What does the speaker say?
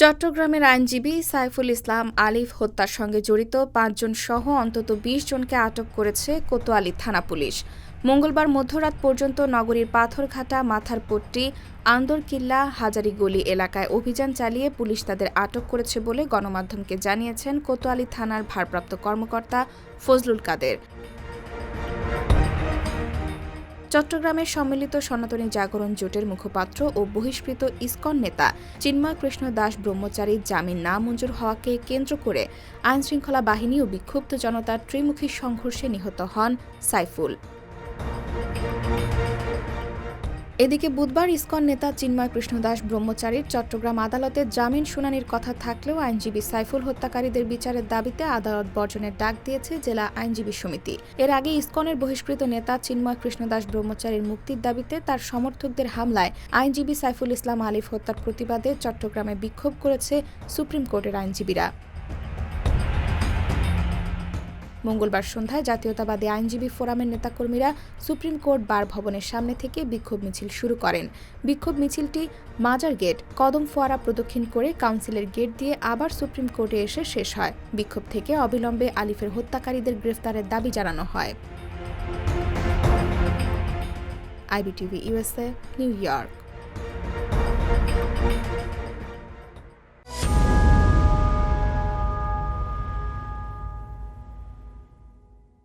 চট্টগ্রামের আইনজীবী সাইফুল ইসলাম আলিফ হত্যার সঙ্গে জড়িত পাঁচজন সহ অন্তত বিশ জনকে আটক করেছে কোতোয়ালি থানা পুলিশ। মঙ্গলবার মধ্যরাত পর্যন্ত নগরীর পাথরঘাটা, মাথারপট্টি, আন্দরকিল্লা, হাজারিগলি এলাকায় অভিযান চালিয়ে পুলিশ তাদের আটক করেছে বলে গণমাধ্যমকে জানিয়েছেন কোতোয়ালি থানার ভারপ্রাপ্ত কর্মকর্তা ফজলুল কাদের। চট্টগ্রামের সম্মিলিত সনাতনী জাগরণ জোটের মুখপাত্র ও বহিষ্কৃত ইসকন নেতা চিন্ময় কৃষ্ণ দাস ব্রহ্মচারীর জামিন না মঞ্জুর হওয়াকে কেন্দ্র করে আইনশৃঙ্খলা বাহিনী ও বিক্ষুব্ধ জনতার ত্রিমুখী সংঘর্ষে নিহত হন সাইফুল। এদিকে বুধবার ইসকন নেতা চিন্ময় কৃষ্ণদাস ব্রহ্মচারীর চট্টগ্রাম আদালতে জামিন শুনানির কথা থাকলেও আইনজীবী সাইফুল হত্যাকারীদের বিচারের দাবিতে আদালত বর্জনের ডাক দিয়েছে জেলা আইনজীবী সমিতি। এর আগে ইসকনের বহিষ্কৃত নেতা চিন্ময় কৃষ্ণদাস ব্রহ্মচারীর মুক্তির দাবিতে তার সমর্থকদের হামলায় আইনজীবী সাইফুল ইসলাম আলিফ হত্যার প্রতিবাদে চট্টগ্রামে বিক্ষোভ করেছে সুপ্রিম কোর্টের আইনজীবীরা। মঙ্গলবার সন্ধ্যায় জাতীয়তাবাদী আইনজীবী ফোরামের নেতাকর্মীরা সুপ্রিম কোর্ট বার ভবনের সামনে থেকে বিক্ষোভ মিছিল শুরু করেন। বিক্ষোভ মিছিলটি মাজার গেট, কদম ফোয়ারা প্রদক্ষিণ করে কাউন্সিলের গেট দিয়ে আবার সুপ্রিম কোর্টে এসে শেষ হয়। বিক্ষোভ থেকে অবিলম্বে আলিফের হত্যাকারীদের গ্রেফতারের দাবি জানানো হয়। IBTV USA New York.